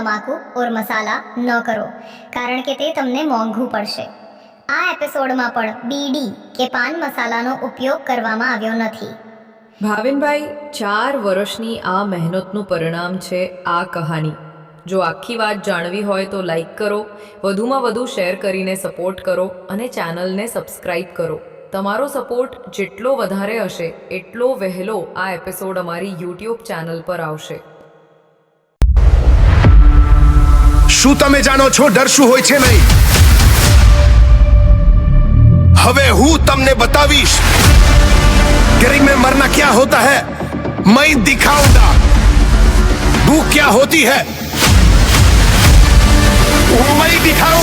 તમાકુ ઓર મસાલા ન કરો, કારણ કે તે તમને મોંઘું પડશે. આ એપિસોડમાં પણ બીડી કે પાન મસાલાનો ઉપયોગ કરવામાં આવ્યો નથી. ભાવિનભાઈ, ચાર વર્ષની આ મહેનતનું પરિણામ છે આ કહાની. જો આખી વાત જાણવી હોય તો લાઈક કરો, વધુમાં વધુ શેર કરીને સપોર્ટ કરો અને ચેનલને સબસ્ક્રાઇબ કરો. તમારો સપોર્ટ જેટલો વધારે હશે, એટલો વહેલો આ એપિસોડ અમારી યુટ્યુબ ચેનલ પર આવશે. શું તમે જાણો છો ડર શું હોય છે નહીં હવે હું તમને બતાવીશ गरीब में मरना क्या होता है मैं दिखाऊंगा भूख क्या होती है मैं दिखाऊंगा